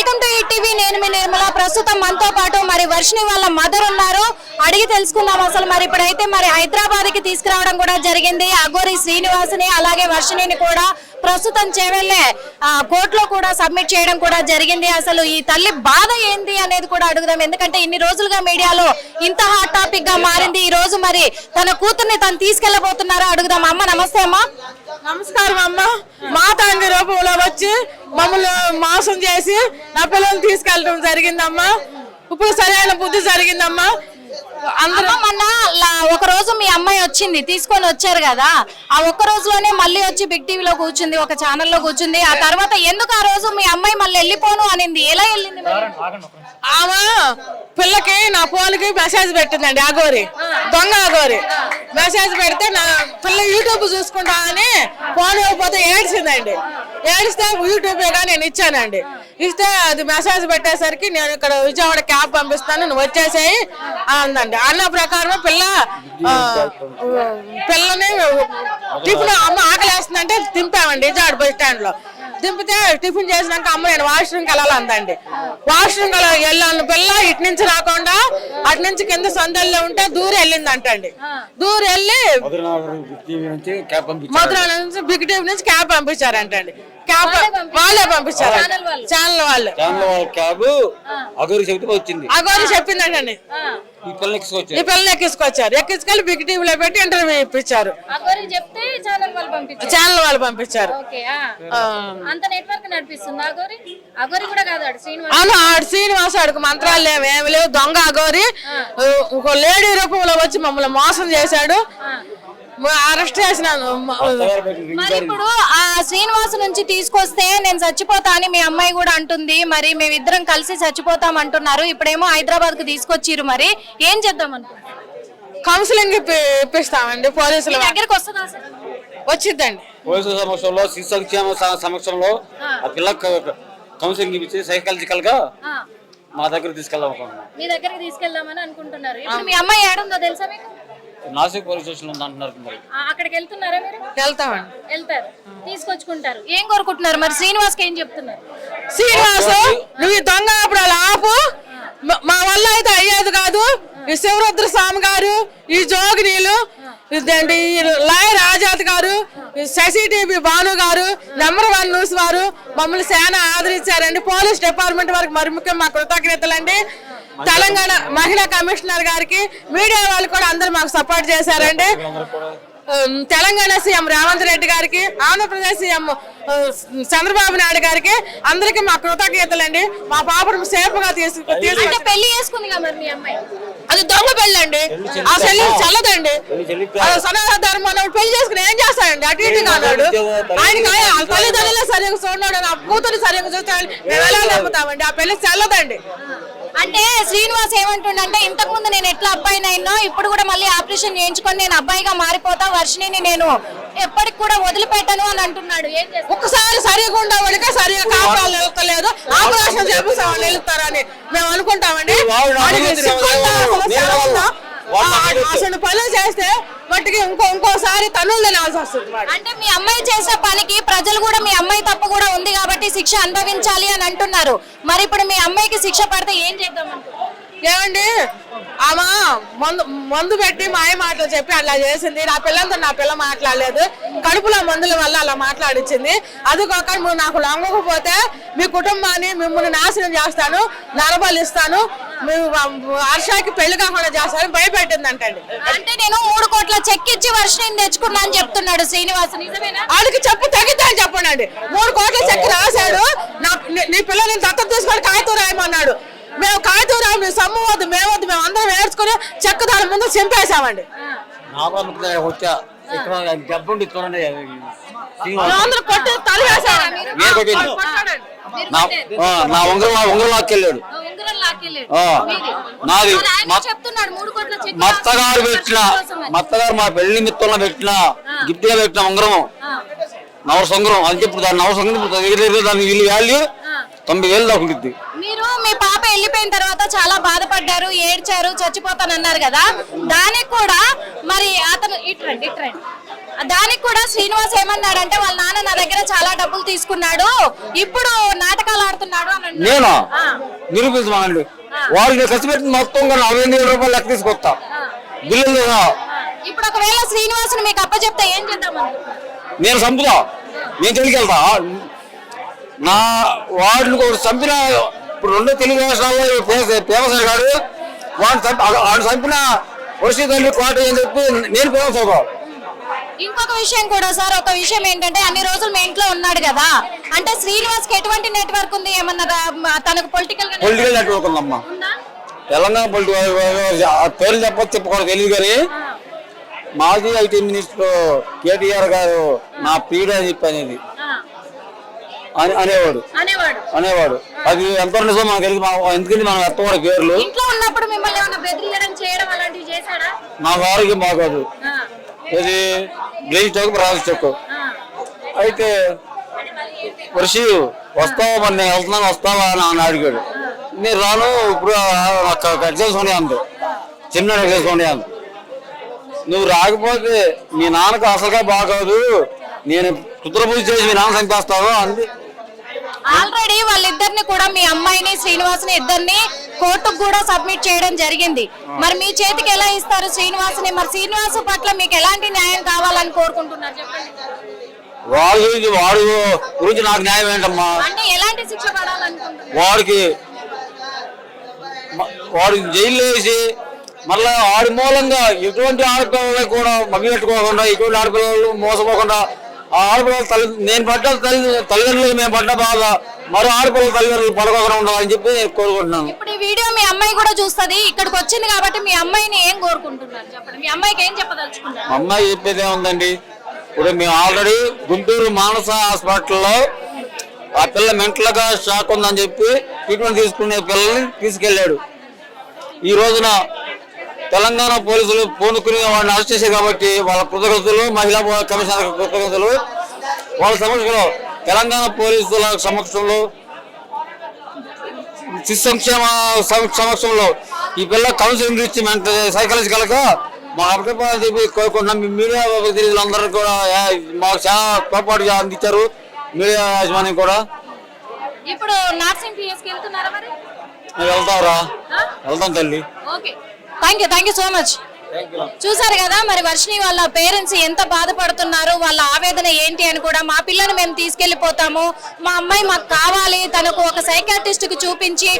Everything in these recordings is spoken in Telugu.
వెల్కమ్ టు ఈటీవీ నేను మీ నిర్మల. ప్రస్తుతం మనతో పాటు మరి వర్షిని వాళ్ళ మదర్ ఉన్నారు. అడిగి తెలుసుకుందాం అసలు మరి ఇప్పుడైతే మరి హైదరాబాద్కి తీసుకురావడం కూడా జరిగింది. అగోరి శ్రీనివాసుని అలాగే వర్షిణిని కూడా ప్రస్తుతం చేవెళ్ళే కోర్టులో కూడా సబ్మిట్ చేయడం కూడా జరిగింది. అసలు ఈ తల్లి బాధ ఏంది అనేది కూడా అడుగుదాం. ఎందుకంటే ఇన్ని రోజులుగా మీడియాలో ఇంత హాట్ టాపిక్గా మారింది. ఈ రోజు మరి తన కూతుర్ని తను తీసుకెళ్ళబోతున్నారో అడుగుదాం. అమ్మ నమస్తే అమ్మా. నమస్కారం అమ్మ. మా తండ్రి రూపంలో వచ్చి మమ్మల్ని మోసం చేసి నా పిల్లల్ని తీసుకెళ్ళడం జరిగిందమ్మా. ఇప్పుడు సరైన బుద్ధి జరిగిందమ్మా. అందరూ అమ్మ మొన్న ఒక రోజు మీ అమ్మాయి వచ్చింది తీసుకొని వచ్చారు కదా. ఆ ఒక్క రోజులోనే మళ్ళీ వచ్చి బిగ్ టీవీలో కూర్చుంది ఒక ఛానల్లో కూర్చుంది. ఆ తర్వాత ఎందుకు ఆ రోజు మీ అమ్మాయి మళ్ళీ వెళ్ళిపోను అనింది? ఎలా వెళ్ళింది మరి? ఆమె పిల్లకి నా ఫోన్కి మెసేజ్ పెట్టిందండి అగోరి దొంగ అగోరి మెసేజ్ పెడితే నా పిల్ల యూట్యూబ్ చూసుకుంటా అని ఫోన్ ఇవ్వకపోతే ఏడ్చిందండి. ఏడిస్తే యూట్యూబ్ కానీ నేను ఇచ్చానండి. ఇస్తే అది మెసేజ్ పెట్టేసరికి నేను ఇక్కడ విజయవాడ క్యాబ్ పంపిస్తాను నువ్వు వచ్చేసేయి అందండి అన్న ప్రకారం పిల్ల పిల్లని టిఫిన్ అమ్మ ఆకలి వేస్తుందంటే దింపామండి విజయవాడ బస్ స్టాండ్లో. దింపితే టిఫిన్ చేసినాక అమ్మ నేను వాష్రూమ్కి వెళ్ళాలందండి వాష్రూమ్ వెళ్ళాను. పిల్ల ఇటు నుంచి రాకుండా అటు నుంచి కింద సందల్లో ఉంటే దూరం వెళ్ళింది అంటండి దూరం వెళ్ళి మధుర నుంచి బిగ్ టీవీ నుంచి క్యాబ్ పంపించారంటండి. క్యాబ్ వాళ్ళే పంపించారు. ఛానల్ వాళ్ళు. ఛానల్ వాళ్ళ. క్యాబ్ అగూరి చెబితే వచ్చింది. అగోరి చెప్పిందంటండి. ఈ పిల్లలు ఎక్కించుకొచ్చారు ఎక్కించుకెళ్ళి బిగ్ టీవీలో పెట్టి ఇంటర్వ్యూ ఇప్పించారు. అగోరి చెప్తే ఛానల్ వాళ్ళు పంపించారు. ఛానల్ వాళ్ళు పంపించారు. ఓకే ఆ. అంత నెట్వర్క్ నడిపిస్తుంది అగోరి? అగోరి కూడా కాదు ఆడు శ్రీనివాస్. అవును ఆడు శ్రీనివాస్ ఆడికి మంత్రాలు లేవు ఏమి లేవు. దొంగ అగోరి. ఒక లేడీ రూపంలో వచ్చి మమ్మల్ని మోసం చేశాడు. అరెస్ట్ చేసినాను. మరి ఇప్పుడు ఆ శ్రీనివాస్ నుంచి తీసుకొస్తే నేను చచ్చిపోతా అని మీ అమ్మాయి కూడా అంటుంది. మరి మేమిద్దరం కలిసి చచ్చిపోతాం అంటున్నారు. ఇప్పుడేమో హైదరాబాద్కు తీసుకొచ్చిరు మరి. ఏం చేద్దాం అనుకుంటున్నారు? కౌన్సిలింగ్ ఇప్పి- ఇప్పిస్తామండి పోలీసులు మీ దగ్గరికి వస్తుందా అసలు? వచ్చిద్దండి. పోలీసుల సమక్షంలో శిశు సంక్షేమ సమక్షంలో ఆ. పిల్ల కౌన్సిలింగ్ ఇప్పించి సైకలాజికల్గా ఆ, మా దగ్గర తీసుకెళ్దాం మీ దగ్గరికి తీసుకెళ్దామని అనుకుంటున్నారు. మీ అమ్మాయి ఏడుందో తెలుసా మీకు? నాసిక్ పోలీస్ స్టేషన్ ఉంది అంటున్నారు మరి. అక్కడికి వెళ్తున్నారా మీరు? వెళ్తామండి. వెళ్తారు. తీసుకొచ్చుకుంటారు. ఏం కోరుకుంటున్నారు? మరి శ్రీనివాస్కి ఏం చెప్తున్నారు? శ్రీనివాసు నువ్వు ఈ దొంగ అప్పుడు అలా ఆపు. మ- వల్ల అయితే అయ్యేది కాదు. ఈ శివరుద్ర స్వామి గారు ఈ జోగినీలు ఇదేంటి ఈ లాయర్ ఆజాద్ గారు ఈ శశి టీవీ భాను గారు నెంబర్ వన్ న్యూస్ వారు మమ్మల్ని చాలా ఆదరించారండి. పోలీస్ డిపార్ట్మెంట్ వారికి మరి ముఖ్యం మా కృతజ్ఞతలండి. తెలంగాణ మహిళా కమిషనర్ గారికి మీడియా వాళ్ళు కూడా అందరూ మాకు సపోర్ట్ చేశారండి. తెలంగాణ సీఎం రేవంత్ రెడ్డి గారికి ఆంధ్రప్రదేశ్ సీఎం చంద్రబాబు నాయుడు గారికి అందరికీ మా కృతజ్ఞతలండి. మా పాపను సేఫ్గా తీసుకు అంటే తీసుకొచ్చి- పెళ్ళి చేసుకుంది కదా మరి మీ అమ్మాయి? అది దొంగ పెళ్ళండి. ఆ చెల్లి చల్లదండి. పెళ్ళి సనాతన ధర్మం పెళ్ళి చేసుకుని ఏం చేస్తాడండి? అటు ఇటు ఆయనకి ఆయన తల్లిదండ్రులే సరిగ్గా చూడడు నా కూతురు సరిగ్గా చూస్తే మేము ఎలా నమ్ముతామండి? ఆ పెళ్ళి చల్లదండి. అంటే శ్రీనివాస్ ఏమంటుండంటే ఇంతకు ముందు నేను ఎట్లా అబ్బాయినైనా ఇప్పుడు కూడా మళ్ళీ ఆపరేషన్ చేయించుకొని నేను అబ్బాయిగా మారిపోతా వర్షిని నేను ఎప్పటికి కూడా వదిలిపెట్టను అని అంటున్నాడు. ఏం చేస్తావు? ఒక్కసారి సరిగా ఉండేవాడికే సరిగా నిలుస్తలేదు ఆపరేషన్ చేపిస్తే వాళ్ళు నిలుస్తారని మేము అనుకుంటామండి. అసలు పనులు చేస్తే మట్టికి ఇంకో ఇంకోసారి తనులు తినాల్సి వస్తుంది. అంటే మీ అమ్మాయి చేసే పనికి ప్రజలు కూడా మీ అమ్మాయి తప్పు కూడా ఉంది కాబట్టి శిక్ష అనుభవించాలి అని అంటున్నారు. మరి ఇప్పుడు మీ అమ్మాయికి శిక్ష పడితే ఏం చేద్దాం? ఏమండి? ఆమె మందు మందు పెట్టి మాయ మాటలు చెప్పి అలా చేసింది. నా పిల్లలతో నా పిల్ల మాట్లాడలేదు. కడుపులో మందుల వల్ల అలా మాట్లాడించింది అది నువ్వు నాకు లొంగకపోతే మీ కుటుంబాన్ని మిమ్మల్ని నాశనం చేస్తాను నరబలు ఇస్తాను మీ హర్షాకి పెళ్ళి కాకుండా చేస్తాను భయపెట్టిందంటండి అంటే నేను మూడు కోట్ల చెక్ ఇచ్చి వర్షిని తెచ్చుకున్నా అని చెప్తున్నాడు శ్రీనివాస్. నిజమేనా? ఆడికి చెప్పు తగ్గిద్దా అని చెప్పండి అండి మూడు కోట్ల చెక్ రాశాడు. నా నీ- పిల్లల్ని దత్తత తీసుకొని కాగితం రాయమన్నాడు. మేము కాగితం రాము సొమ్ము వద్దు మేము వద్దు మేము అందరం ఏడ్చుకుని చెక్క దాని ముందు చింపేశామండి. వచ్చా ఇక్కడ చూడండి. అందరూ కొట్టి. కొట్టాడండి. నా ఆ, నా ఉంగరం ఉంగరం లాక్కెళ్ళాడు. నాది మరి ఆయన మా- చెప్తున్నాడు మూడు కోట్ల చెక్ మా అత్తగారు పెట్టిన కోసమని. మా పెళ్ళి నిమిత్తంలో పెట్టిన గిఫ్ట్గా పెట్టిన ఉంగరం ఆ, నవసంగరం అని చెప్పి దాని నవసంగరం దాని వీళ్ళు వాల్యూ తొంభై వేలు దాకా ఉంటుంది వెళ్ళిపోయిన తర్వాత చాలా బాధపడ్డారు ఏడ్చారు చచ్చిపోతానన్నారు కదా. దానికి కూడా మరి అతను ఇట్రండి ఇట్రండి. దానికి కూడా శ్రీనివాస్ ఏమన్నాడంటే వాళ్ళ నాన్న నా దగ్గర చాలా డబ్బులు తీసుకున్నాడు ఇప్పుడు నాటకాలు ఆడుతున్నాడు అని. నేనా? ఆ, నిరూపించమనండి వాడు నేను ఖర్చు పెట్టిన మొత్తం నలభై ఎనిమిది రూపాయలు లెక్క తీసుకొస్తా. బిల్లులు లేదా? ఇప్పుడు ఒకవేళ శ్రీనివాసుని మీకు అప్పచెప్తే ఏం చేద్దామని నేను చంపుతా. నేను తెలికెళ్తా నా వాడిని కూడా చంపిన ఇప్పుడు రెండో తెలుగు రాష్ట్రాల్లో ఫేమస్ వాడిని చంపి వాడు చంపిన వర్షి తల్లి కోట అని చెప్పి నేను ఫేమస్ అవుతా ఇంకొక విషయం కూడా సార్ ఒక విషయం ఏంటంటే అన్ని రోజులు మీ ఇంట్లో ఉన్నాడు కదా. అంటే శ్రీనివాస్కి ఎటువంటి నెట్వర్క్ ఉంది ఏమన్నా తనకు పొలిటికల్ పొలిటికల్ నెట్వర్క్ ఉందమ్మా. ఉందా? తెలంగాణ పొలిటికల్ పేర్లు చెప్పచ్చు చెప్పుకోవడం తెలియదు కానీ మాజీ ఐటీ మినిస్టర్ కేటీఆర్ గారు నా పీడ అని చెప్పి అనేది. అనేవాడు. అనేవాడు. అది ఎంత నిజం మనకు తెలియదు మా- ఎందుకంటే మనం ఎత్తవాడు పేర్లు? ఇంట్లో ఉన్నప్పుడు మిమ్మల్ని ఏమైనా బెదిరియడం చేయడం అలాంటివి చేశాడా? నా ఆరోగ్యం బాగోదు ఆ, ఇది బ్లేజ్ చౌక్ రాజు చౌక్ ఆ, అయితే వర్షి వస్తావా మరి? నేను వెళ్తున్నాను వస్తావా అని ఆయన అడిగాడు. నేను రాను ఇప్పుడు ఎగ్జామ్స్ ఉన్నాయి అంది. చిన్న ఎగ్జామ్స్ ఉన్నాయి అంది. నువ్వు రాకపోతే మీ నాన్నకు అసలుగా బాగోదు. నేను కుట్రపూజ చేసి మీ నాన్న చంపేస్తావు అంది. వాళ్ళిద్దరిని కూడా మీ అమ్మాయిని శ్రీనివాస్ని ఇద్దరిని కోర్టుకు కూడా సబ్మిట్ చేయడం జరిగింది. మరి మీ చేతికి ఎలా ఇస్తారు శ్రీనివాస్ని? మరి శ్రీనివాస్ పట్ల మీకు ఎలాంటి న్యాయం కావాలని కోరుకుంటున్నారు? చెప్పండి. వాడి గురించి వాడు గురించి నాకు న్యాయం ఏంటమ్మా? అంటే ఎలాంటి శిక్ష పడాలనుకుంటున్నారు? వాడికి వాడికి జైల్లో వేసి మళ్ళా వాడి మూలంగా ఎటువంటి ఆడపిల్లలు కూడా మభ్య పెట్టుకోకుండా ఎటువంటి ఆడపిల్లలు మోసపోకుండా ఆ ఆడపిల్లల తల్లి నేను పడ్డ తల్లి తల్లిదండ్రులు మేము పడ్డ బాధ మరో ఆడపిల్లల తల్లిదండ్రులు పడకోకుండా ఉండాలని చెప్పి నేను కోరుకుంటున్నాను. ఇప్పుడు ఈ వీడియో మీ అమ్మాయి కూడా చూస్తది. ఇక్కడికి వచ్చింది కాబట్టి మీ అమ్మాయిని ఏం కోరుకుంటున్నారు? చెప్పండి. మీ అమ్మాయికి ఏం చెప్పదలుచుకుంటారు అమ్మాయి చెప్పేది ఏముందండి ఇప్పుడు మేము ఆల్రెడీ గుంటూరు మానస హాస్పిటల్లో ఆ పిల్ల మెంటల్గా షాక్ ఉందని చెప్పి ట్రీట్మెంట్ తీసుకునే పిల్లల్ని తీసుకెళ్ళాడు. ఈ రోజున తెలంగాణ పోలీసులు పూనుకుని వాడిని అరెస్ట్ చేశారు కాబట్టి వాళ్ళ కృతజ్ఞతలు మహిళా కమిషనర్ కృతజ్ఞతలు. వాళ్ళ సమక్షంలో తెలంగాణ పోలీసుల సమక్షంలో శిశు సంక్షేమ సమక్షంలో ఈ పిల్ల కౌన్సిలింగ్ ఇచ్చి మెంట సైకాలజికల్గా మా అభిప్రాయం చెప్పి కోరుకుంటున్నాం మీడియా ప్రతినిధులందరూ కూడా మాకు చాలా తోడ్పాటు అందించారు మీడియా యాజమాన్యం కూడా. ఇప్పుడు నర్సింగ్ పిఎస్కి వెళ్తున్నారా మరి? మేము వెళ్తాంరా ఆ? వెళ్తాం తల్లి. Okay. Thank you thank you so much చూసారు కదా మరి వర్షిని వాళ్ళ పేరెంట్స్ ఎంత బాధపడుతున్నారు వాళ్ళ ఆవేదన ఏంటి అని కూడా మా పిల్లని మేము తీసుకెళ్ళిపోతాము మా అమ్మాయి మాకు కావాలి తనకు ఒక సైకాట్రిస్ట్కు చూపించి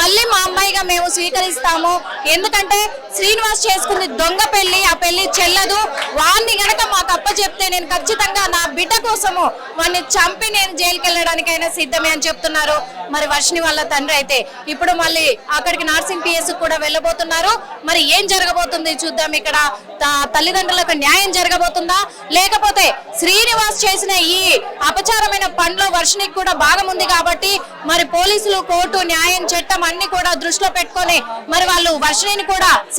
మళ్ళీ మా అమ్మాయిగా మేము స్వీకరిస్తాము. ఎందుకంటే శ్రీనివాస్ చేసుకుంది దొంగ పెళ్ళి ఆ పెళ్ళి చెల్లదు. వాడిని గనక మాకు అప్ప చెప్తే నేను ఖచ్చితంగా నా బిడ్డ కోసము వాడిని చంపి నేను జైలుకి వెళ్ళడానికైనా సిద్ధమే అని చెప్తున్నారు. మరి వర్షిని వాళ్ళ తండ్రి అయితే ఇప్పుడు మళ్ళీ అక్కడికి నర్సింగ్ పిఎస్ కూడా వెళ్ళబోతున్నారు. మరి ఏం జరగబోతుంది చూద్దాం ఇక్కడ. తల్లిదండ్రులకు న్యాయం జరగబోతుందా? లేకపోతే శ్రీనివాస్ చేసిన ఈ అపచారమైన పనిలో వర్షినికి కూడా భాగం ఉంది కాబట్టి మరి పోలీసులు కోర్టు న్యాయం చట్టం అన్ని కూడా దృష్టిలో పెట్టుకొని మరి వాళ్ళు వర్షిని కూడా